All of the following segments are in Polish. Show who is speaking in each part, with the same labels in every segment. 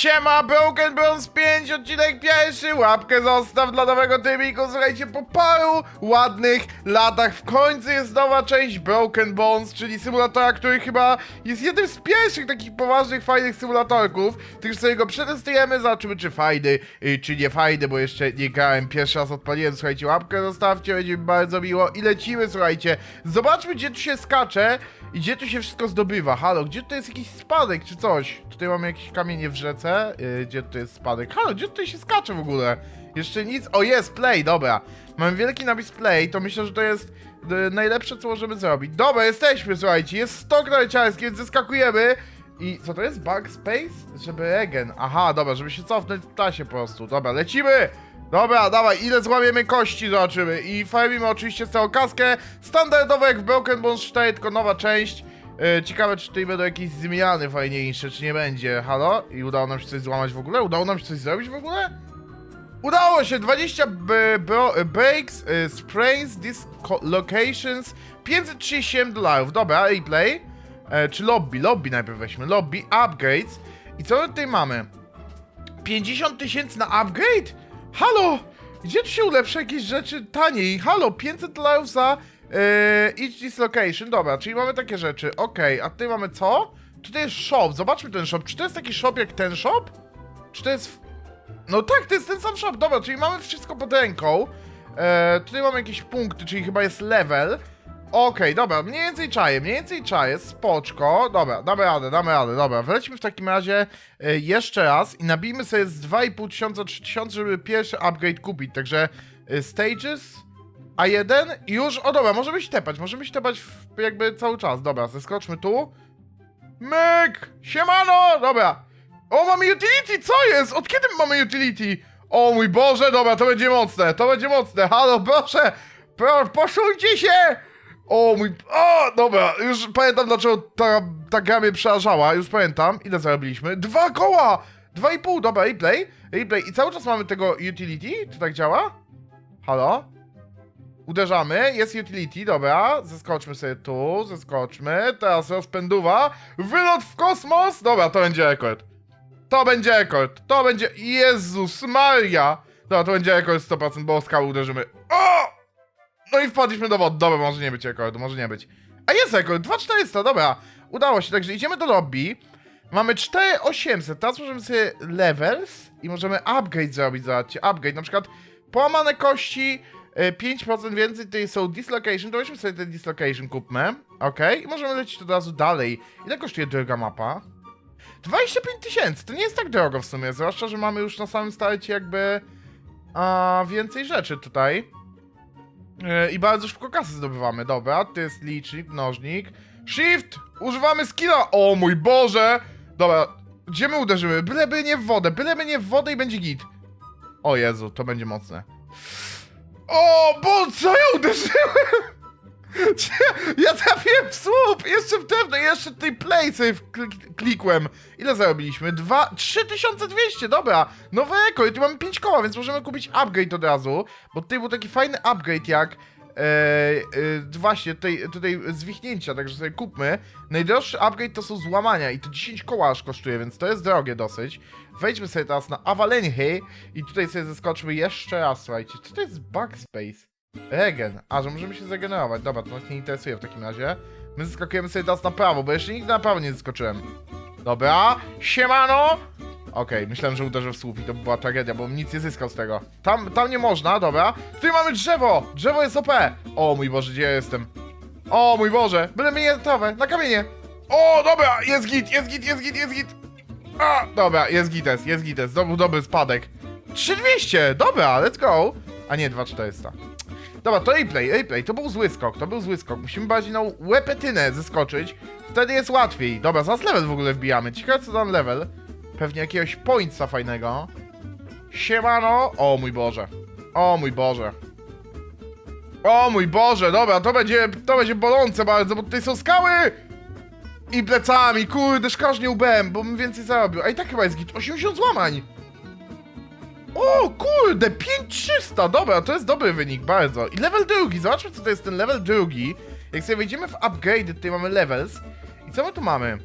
Speaker 1: Siema, Broken Bronze 5, odcinek pierwszy, łapkę zostaw dla nowego tymiku, słuchajcie, po paru ładnych latach w końcu jest nowa część Broken Bones, czyli symulatora, który chyba jest jednym z pierwszych takich poważnych, fajnych symulatorków, tylko sobie go przetestujemy, zobaczymy czy fajny, y, czy nie fajny, bo jeszcze nie grałem, pierwszy raz odpaliłem, słuchajcie, łapkę zostawcie, będzie mi bardzo miło i lecimy, słuchajcie, zobaczmy gdzie tu się skacze i gdzie tu się wszystko zdobywa, halo, gdzie tu jest jakiś spadek czy coś, tutaj mamy jakieś kamienie w rzece, yy, gdzie tu jest spadek, halo, gdzie tutaj się skacze w ogóle, jeszcze nic, o jest, play, dobra, mamy wielki napis play, to myślę, że to jest y, najlepsze co możemy zrobić, dobra, jesteśmy, słuchajcie, jest stok narciarski, więc zeskakujemy, i co to jest? Backspace? Żeby regen. Aha, dobra, żeby się cofnąć w czasie po prostu. Dobra, lecimy! Dobra, dawaj, ile złamiemy kości, zobaczymy. I fajmimy oczywiście z całą kaskę. Standardowo jak w Broken Bones 4, tylko nowa część. Yy, ciekawe, czy tutaj będą jakieś zmiany fajniejsze, czy nie będzie. Halo? I udało nam się coś złamać w ogóle? Udało nam się coś zrobić w ogóle? Udało się! 20 b- bro- breaks, y, sprains, dislocations, 537 dolarów. Dobra, replay. E, czy lobby? Lobby najpierw weźmy. Lobby, upgrades. I co my tutaj mamy? 50 tysięcy na upgrade? Halo! Gdzie tu się ulepsza jakieś rzeczy taniej? Halo, 500 dolarów za e, each dislocation. Dobra, czyli mamy takie rzeczy. Okej, a tutaj mamy co? Tutaj jest shop. Zobaczmy ten shop. Czy to jest taki shop jak ten shop? Czy to jest... No tak, to jest ten sam shop. Dobra, czyli mamy wszystko pod ręką. E, tutaj mamy jakieś punkty, czyli chyba jest level. Okej, dobra, mniej więcej czaję, mniej więcej czaję, spoczko. Dobra, damy radę, damy radę, dobra. Wlećmy w takim razie e, jeszcze raz i nabijmy sobie z 2,5 tysiąca, 3 tysiące, żeby pierwszy upgrade kupić. Także e, stages, A1 i już, o dobra, możemy się tepać, możemy się tepać jakby cały czas. Dobra, zeskoczmy tu. Myk! Siemano! Dobra. O, mamy utility, co jest? Od kiedy my mamy utility? O mój Boże, dobra, to będzie mocne, to będzie mocne. Halo, proszę, pro, poszujcie się! O mój, o, dobra, już pamiętam dlaczego ta, ta gra mnie przerażała, już pamiętam, ile zarobiliśmy? Dwa koła! Dwa i pół, dobra, replay, replay i cały czas mamy tego utility, czy tak działa? Halo? Uderzamy, jest utility, dobra, zeskoczmy sobie tu, zeskoczmy, teraz rozpęduwa, wylot w kosmos, dobra, to będzie rekord. To będzie rekord, to będzie, Jezus Maria! Dobra, to będzie rekord 100%, bo o skałę uderzymy. O! No i wpadliśmy do wody, dobra, może nie być rekordu, może nie być. A jest rekord, 2400, dobra, udało się, także idziemy do lobby. Mamy 4800, teraz możemy sobie levels i możemy upgrade zrobić, zobaczcie, upgrade, na przykład połamane kości, e, 5% więcej, tutaj są dislocation, to weźmy sobie ten dislocation, kupmy, ok, i możemy lecieć od razu dalej. Ile kosztuje druga mapa? 25 tysięcy, to nie jest tak drogo w sumie, zwłaszcza, że mamy już na samym starcie jakby a, więcej rzeczy tutaj. E, I bardzo szybko kasy zdobywamy, dobra, to jest licznik, mnożnik. Shift! Używamy skilla! O mój Boże! Dobra, gdzie my uderzymy? Byleby nie w wodę, byleby nie w wodę i będzie git. O Jezu, to będzie mocne. O, bo co ja uderzyłem? Ja trafiłem w słup! Jeszcze w drewno, jeszcze tutaj play sobie wklik- klikłem. Ile zarobiliśmy? Dwa, 3200, dobra. Nowy rekord, tu mamy 5 koła, więc możemy kupić upgrade od razu. Bo tutaj był taki fajny upgrade jak... E, e, właśnie, tutaj, tutaj zwichnięcia, także sobie kupmy. Najdroższy upgrade to są złamania i to 10 koła aż kosztuje, więc to jest drogie dosyć. Wejdźmy sobie teraz na Avalenhy i tutaj sobie zeskoczmy jeszcze raz, słuchajcie. Co to jest backspace? Regen. A, że możemy się zregenerować. Dobra, to nas nie interesuje w takim razie. My zeskakujemy sobie teraz na prawo, bo jeszcze nigdy na prawo nie zeskoczyłem. Dobra, siemano! Okej, myślałem, że uderzę w słup i to by była tragedia, bo nic nie zyskał z tego. Tam, tam nie można, dobra. Tutaj mamy drzewo! Drzewo jest OP! O mój Boże, gdzie ja jestem? O mój Boże, byle mnie nie trawę, na kamienie! O, dobra, jest git, jest git, jest git, jest git! A, dobra, jest gites, jest gites, był dobry spadek. 3200, dobra, let's go! A nie, 2400. Dobra, to replay, replay, to był zły skok, to był zły skok. Musimy bardziej na łepetynę zeskoczyć, wtedy jest łatwiej. Dobra, zaraz level w ogóle wbijamy. Ciekawe co tam level. Pewnie jakiegoś pointsa fajnego. Siemano. O mój Boże. O mój Boże. O mój Boże, dobra, to będzie, to będzie bolące bardzo, bo tutaj są skały! I plecami, kurde, szkażnie łbem, bo bym więcej zarobił. A i tak chyba jest git, 80 złamań! O kurde, 5300, dobra, to jest dobry wynik, bardzo. I level drugi, zobaczmy co to jest ten level drugi. Jak sobie wejdziemy w upgrade, tutaj mamy levels. I co my tu mamy?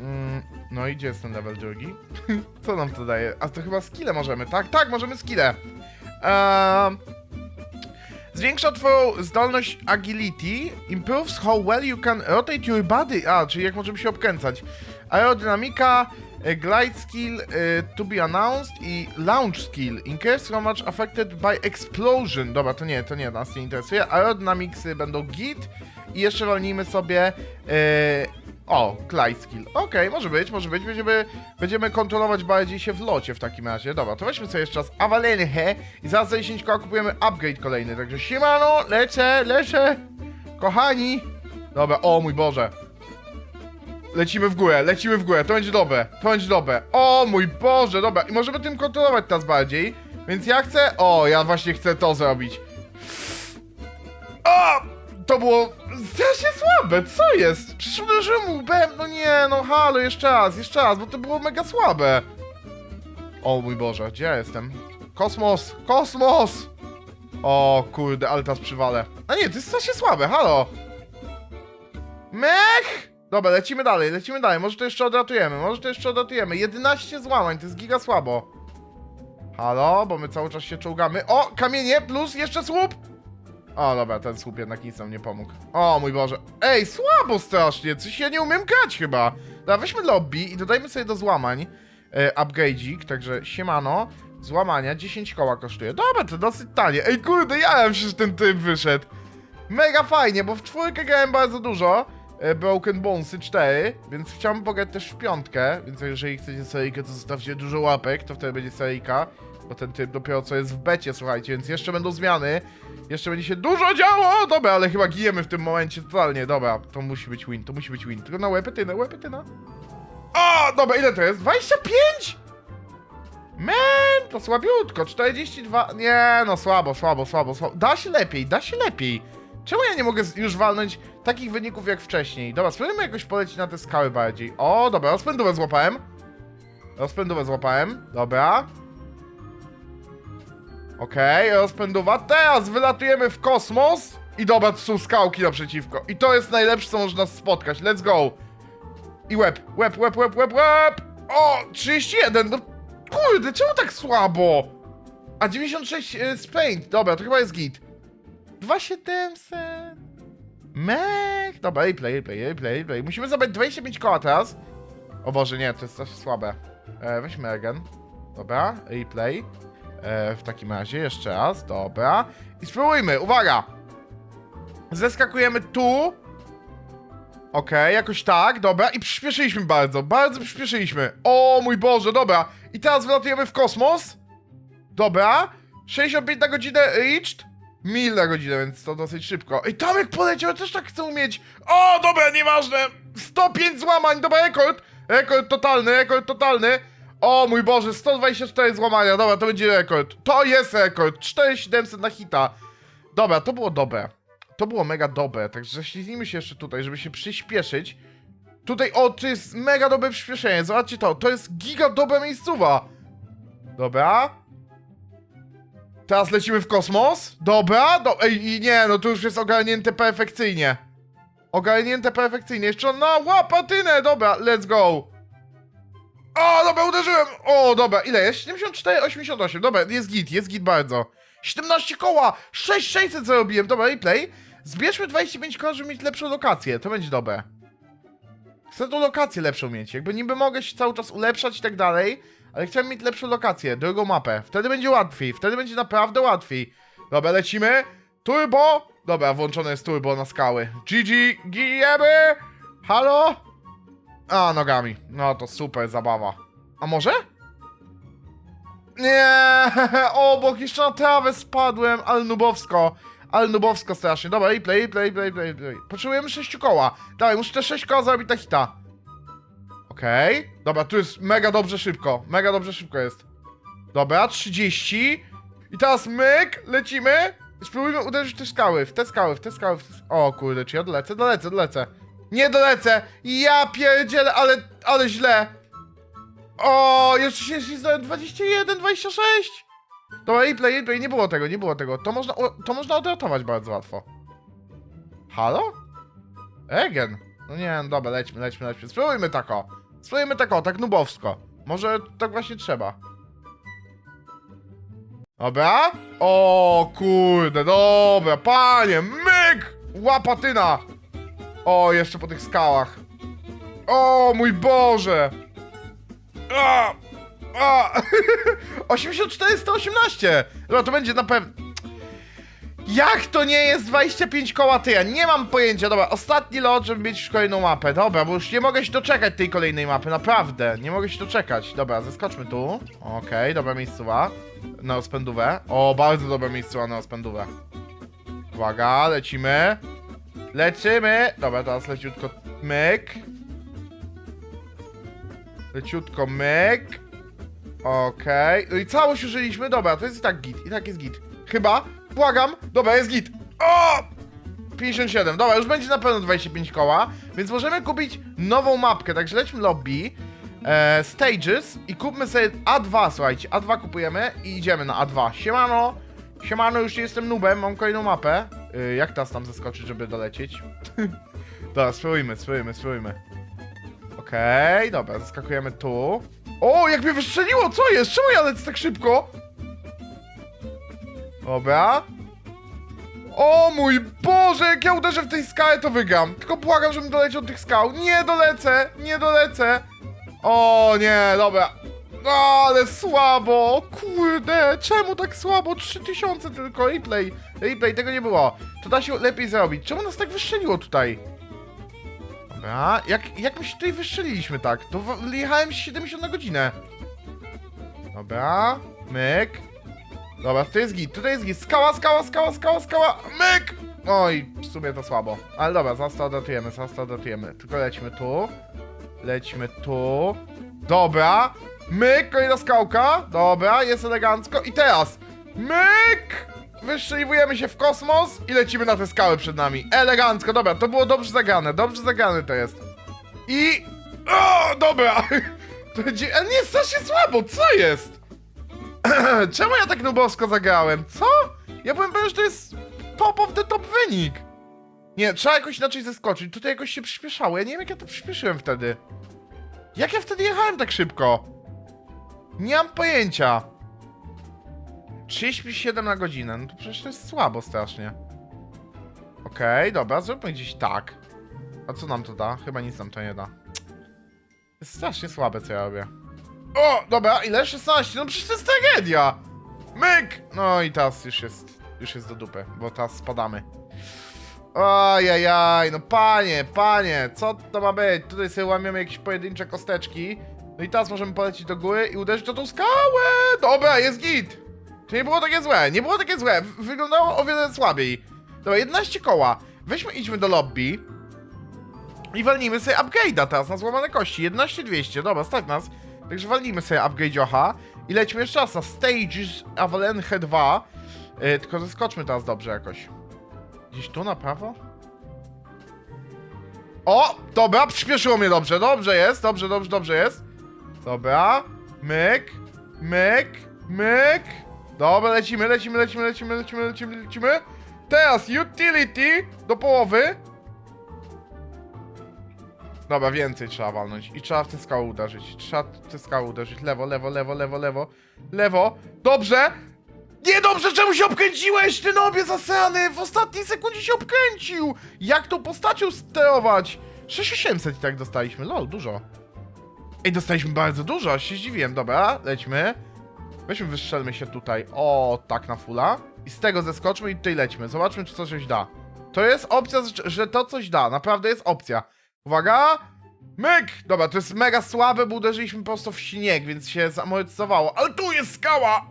Speaker 1: Mm, No i gdzie jest ten level drugi? Co nam to daje? A to chyba skille możemy, tak? Tak, możemy skille. Eee, zwiększa twoją zdolność agility, improves how well you can rotate your body. A, czyli jak możemy się obkręcać. Aerodynamika, glide skill e, to be announced i launch skill. Increase how much affected by explosion. Dobra, to nie, to nie, nas nie interesuje. Aerodynamicsy będą git i jeszcze walnijmy sobie e, o, glide skill. Okej, może być, może być. Będziemy, będziemy kontrolować bardziej się w locie w takim razie. Dobra, to weźmy sobie jeszcze raz awalenę i zaraz za 10 koła kupujemy upgrade kolejny. Także siemano, lecę, lecę. Kochani. Dobra, o mój Boże. Lecimy w górę, lecimy w górę, to będzie dobre, to będzie dobre. O mój Boże, dobra, i możemy tym kontrolować teraz bardziej. Więc ja chcę, o, ja właśnie chcę to zrobić. O! To było strasznie słabe, co jest? Przecież uderzyłem łbem, no nie, no halo, jeszcze raz, jeszcze raz, bo to było mega słabe. O mój Boże, gdzie ja jestem? Kosmos, kosmos! O kurde, ale teraz przywalę. A nie, to jest strasznie słabe, halo! Mech! Dobra, lecimy dalej, lecimy dalej, może to jeszcze odratujemy, może to jeszcze odratujemy. 11 złamań, to jest giga słabo. Halo, bo my cały czas się czołgamy. O, kamienie plus jeszcze słup! O, dobra, ten słup jednak nic nam nie pomógł. O mój Boże. Ej, słabo strasznie, coś ja nie umiem grać chyba. Dobra, weźmy lobby i dodajmy sobie do złamań e, upgrade'ik, także siemano. Złamania 10 koła kosztuje. Dobra, to dosyć tanie. Ej, kurde, ja wiem, że ten typ wyszedł. Mega fajnie, bo w czwórkę grałem bardzo dużo. E, Broken Bonesy 4, więc chciałbym pograć też w piątkę, więc jeżeli chcecie seryjkę, to zostawcie dużo łapek, to wtedy będzie seryjka, bo ten typ dopiero co jest w becie, słuchajcie, więc jeszcze będą zmiany, jeszcze będzie się dużo działo, dobra, ale chyba gijemy w tym momencie totalnie, dobra, to musi być win, to musi być win, tylko na łepetynę, łepetynę. O, dobra, ile to jest? 25? Man, to słabiutko, 42, nie, no słabo, słabo, słabo, słabo, da się lepiej, da się lepiej. Czemu ja nie mogę już walnąć takich wyników jak wcześniej? Dobra, spróbujmy jakoś polecić na te skały bardziej. O, dobra, rozpędówę złapałem. Rozpędówę złapałem, dobra. Okej, rozpędowa. Teraz wylatujemy w kosmos. I dobra, to są skałki naprzeciwko. I to jest najlepsze, co może nas spotkać. Let's go. I łeb, łeb, łeb, łeb, łeb, łeb. O, 31, no kurde, czemu tak słabo? A 96 y, z paint, dobra, to chyba jest git. 2700. Mech. Dobra, replay, replay, replay, replay. Musimy zabrać 25 koła teraz. O Boże, nie, to jest coś słabe. E, weźmy again. Dobra, replay. E, w takim razie jeszcze raz, dobra. I spróbujmy, uwaga! Zeskakujemy tu. Okej, jakoś tak, dobra. I przyspieszyliśmy bardzo, bardzo przyspieszyliśmy. O mój Boże, dobra. I teraz wylatujemy w kosmos. Dobra. 65 na godzinę reached. Mil na godzinę, więc to dosyć szybko. Ej, Tomek poleciał, też tak chcę umieć. O, dobra, nieważne. 105 złamań, dobra, rekord. Rekord totalny, rekord totalny. O mój Boże, 124 złamania, dobra, to będzie rekord. To jest rekord, 4700 na hita. Dobra, to było dobre. To było mega dobre, także ślizgnijmy się jeszcze tutaj, żeby się przyspieszyć. Tutaj, o, to jest mega dobre przyspieszenie, zobaczcie to, to jest giga dobra miejscowa. Dobra. Teraz lecimy w kosmos. Dobra, do... Ej, i nie, no to już jest ogarnięte perfekcyjnie. Ogarnięte perfekcyjnie. Jeszcze na łapatynę, dobra, let's go. O, dobra, uderzyłem. O, dobra, ile jest? 74, 88, dobra, jest git, jest git bardzo. 17 koła, 6600 zarobiłem, dobra, replay. Zbierzmy 25 koła, żeby mieć lepszą lokację, to będzie dobre. Chcę tą lokację lepszą mieć, jakby niby mogę się cały czas ulepszać i tak dalej, ale chciałem mieć lepszą lokację, drugą mapę. Wtedy będzie łatwiej, wtedy będzie naprawdę łatwiej. Dobra, lecimy. Turbo. Dobra, włączone jest turbo na skały. GG, gijemy. Halo? A, nogami. No to super zabawa. A może? Nie, obok jeszcze na trawę spadłem, ale nubowsko. Ale nubowsko strasznie. Dobra, replay, replay, replay, replay, replay. Potrzebujemy 6 koła. Dawaj, muszę te 6 koła zrobić na hita. Okej. Dobra, tu jest mega dobrze szybko. Mega dobrze szybko jest. Dobra, 30. I teraz myk, lecimy. Spróbujmy uderzyć w te skały, w te skały, w te skały. W te... O kurde, czy ja dolecę? Dolecę, dolecę. Nie dolecę! Ja pierdzielę, ale, ale źle. O, jeszcze się ślizgnąłem 21, 26. Dobra, replay, replay, nie było tego, nie było tego. To można, to można odratować bardzo łatwo. Halo? Egen? No nie, no dobra, lećmy, lećmy, lećmy. Spróbujmy tako. Spróbujmy tak o, tak nubowsko. Może tak właśnie trzeba. Dobra. O kurde, dobra, panie, myk! Łapatyna! O, jeszcze po tych skałach. O mój Boże! A! A! 84 118! No to będzie na pewno... Jak to nie jest 25 koła ty? Ja nie mam pojęcia. Dobra, ostatni lot, żeby mieć już kolejną mapę. Dobra, bo już nie mogę się doczekać tej kolejnej mapy, naprawdę. Nie mogę się doczekać. Dobra, zeskoczmy tu. Okej, dobra miejscowa. Na rozpędówę. O, bardzo dobra miejscowa na rozpędówę. Uwaga, lecimy. Lecimy. Dobra, teraz leciutko myk. Leciutko myk. Okej. No i całość użyliśmy. Dobra, to jest i tak git. I tak jest git. Chyba. Błagam. Dobra, jest git. O! 57. Dobra, już będzie na pewno 25 koła. Więc możemy kupić nową mapkę. Także lećmy lobby. E, stages i kupmy sobie A2, słuchajcie. A2 kupujemy i idziemy na A2. Siemano. Siemano, już jestem nubem, mam kolejną mapę. Y, jak teraz tam zeskoczyć, żeby dolecieć? dobra, spróbujmy, spróbujmy, spróbujmy. Okej, dobra, zaskakujemy tu. O, jak mnie wystrzeliło, co jest? Czemu ja lecę tak szybko? Dobra. O mój Boże, jak ja uderzę w tej skałę, to wygram. Tylko błagam, żebym doleciał do tych skał. Nie dolecę, nie dolecę. O nie, dobra. No, ale słabo. Kurde, czemu tak słabo? 3000 tylko, replay. Replay, tego nie było. To da się lepiej zrobić. Czemu nas tak wystrzeliło tutaj? Dobra, jak, jak my się tutaj wystrzeliliśmy tak? To jechałem 70 na godzinę. Dobra, myk. Dobra, to jest git, tutaj jest git. Skała, skała, skała, skała, skała, myk! Oj, w sumie to słabo. Ale dobra, zaraz to odratujemy, zaraz to odratujemy. Tylko lećmy tu. Lećmy tu. Dobra. Myk, kolejna skałka. Dobra, jest elegancko. I teraz. Myk! Wystrzeliwujemy się w kosmos i lecimy na te skały przed nami. Elegancko, dobra, to było dobrze zagrane, dobrze zagrane to jest. I... O, dobra! To będzie... Ale nie, strasznie słabo, co jest? Czemu ja tak nubosko zagrałem? Co? Ja byłem pewien, że to jest top of the top wynik. Nie, trzeba jakoś inaczej zeskoczyć. Tutaj jakoś się przyspieszało. Ja nie wiem, jak ja to przyspieszyłem wtedy. Jak ja wtedy jechałem tak szybko? Nie mam pojęcia. 37 na godzinę. No to przecież to jest słabo strasznie. Okej, dobra, zróbmy gdzieś tak. A co nam to da? Chyba nic nam to nie da. Jest strasznie słabe, co ja robię. O, dobra, ile? 16? No przecież to jest tragedia! Myk! No i teraz już jest, już jest do dupy, bo teraz spadamy. Ajajaj, no panie, panie, co to ma być? Tutaj sobie łamiemy jakieś pojedyncze kosteczki. No i teraz możemy polecieć do góry i uderzyć o tą skałę! Dobra, jest git! To nie było takie złe, nie było takie złe, wyglądało o wiele słabiej. Dobra, 11 koła. Weźmy, idźmy do lobby. I walnijmy sobie upgrade'a teraz na złamane kości. 11200, dobra, stać nas. Także walnijmy sobie upgrade'ocha i lecimy jeszcze raz na Stages Avalanche 2. Yy, tylko zeskoczmy teraz dobrze jakoś. Gdzieś tu na prawo? O! Dobra, przyspieszyło mnie dobrze, dobrze jest, dobrze, dobrze, dobrze jest. Dobra, myk, myk, myk. Dobra, lecimy, lecimy, lecimy, lecimy, lecimy, lecimy, lecimy. Teraz utility do połowy. Dobra, więcej trzeba walnąć. I trzeba w tę skałę uderzyć. Trzeba w tę skałę uderzyć. Lewo, lewo, lewo, lewo, lewo. Lewo. Dobrze! Nie dobrze, czemu się obkręciłeś, ty nobie zasrany! W ostatniej sekundzie się obkręcił! Jak tą postacią sterować? 6800 i tak dostaliśmy, lol, dużo. Ej, dostaliśmy bardzo dużo, się zdziwiłem. Dobra, lećmy. Weźmy, wystrzelmy się tutaj. O, tak na fula. I z tego zeskoczmy i tutaj lećmy. Zobaczmy, czy coś da. To jest opcja, że to coś da. Naprawdę jest opcja. Uwaga! Myk! Dobra, to jest mega słabe, bo uderzyliśmy prosto w śnieg, więc się zamortyzowało. Ale tu jest skała!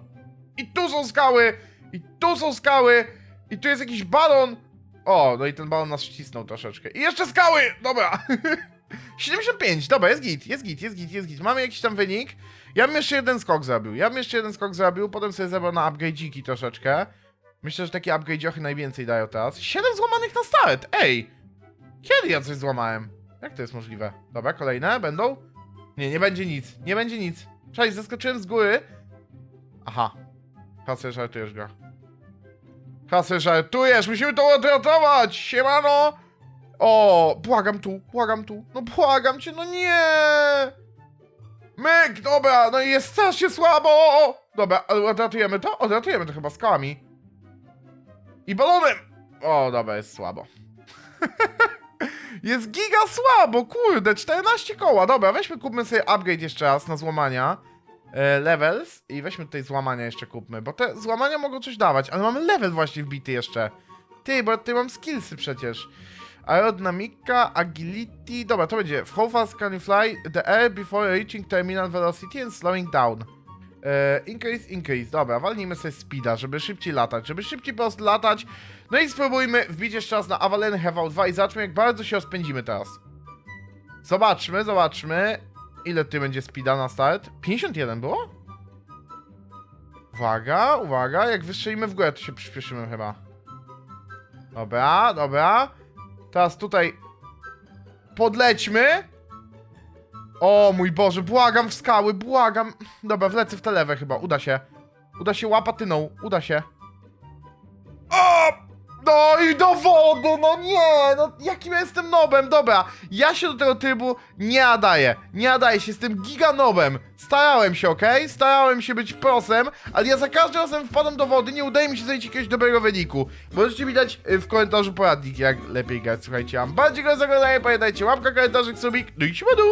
Speaker 1: I tu są skały! I tu są skały! I tu jest jakiś balon! O, no i ten balon nas wcisnął troszeczkę. I jeszcze skały! Dobra. 75, dobra, jest git, jest git, jest git, jest git. Mamy jakiś tam wynik. Ja bym jeszcze jeden skok zrobił. Ja bym jeszcze jeden skok zrobił, potem sobie zebrał na upgrade'iki troszeczkę. Myślę, że takie upgrade'ichy najwięcej dają teraz. 7 złamanych na start! Ej! Kiedy ja coś złamałem? Jak to jest możliwe? Dobra, kolejne będą? Nie, nie będzie nic, nie będzie nic. Cześć, zaskoczyłem z góry. Aha. Hasy, żartujesz go. Hasy, żartujesz, musimy to odratować! Siemano! O, błagam tu, błagam tu. No błagam cię, no nie! Myk, dobra, no jest strasznie słabo! Dobra, odratujemy to? Odratujemy to chyba skałami. I balonem! O, dobra, jest słabo. jest giga słabo, kurde, 14 koła. Dobra, weźmy, kupmy sobie upgrade jeszcze raz na złamania. E, levels i weźmy tutaj złamania jeszcze kupmy, bo te złamania mogą coś dawać, ale mamy level właśnie wbity jeszcze. Ty, bo ty mam skillsy przecież. Aerodynamika, agility, dobra, to będzie How fast can you fly the air before reaching terminal velocity and slowing down? E, increase, increase, dobra, walnijmy sobie speeda, żeby szybciej latać, żeby szybciej po prostu latać. No i spróbujmy wbić jeszcze raz na Avalon HV2 i zobaczmy jak bardzo się rozpędzimy teraz. Zobaczmy, zobaczmy. Ile ty będzie speeda na start? 51 było? Uwaga, uwaga, jak wystrzelimy w górę, to się przyspieszymy chyba. Dobra, dobra. Teraz tutaj podlećmy. O mój Boże, błagam w skały, błagam. Dobra, wlecę w tę lewę chyba, uda się. Uda się łapatyną, uda się. O! No i do wody, no nie, no jakim ja jestem nobem, dobra, ja się do tego trybu nie nadaję, nie nadaję się, jestem giganobem, starałem się, okej, starałem się być prosem, ale ja za każdym razem wpadam do wody, nie udaje mi się znaleźć jakiegoś dobrego wyniku. Możecie mi dać y, w komentarzu poradnik, jak lepiej grać, słuchajcie, mam bardziej go za oglądanie, pamiętajcie, łapka, komentarzyk, subik, no i siemanu!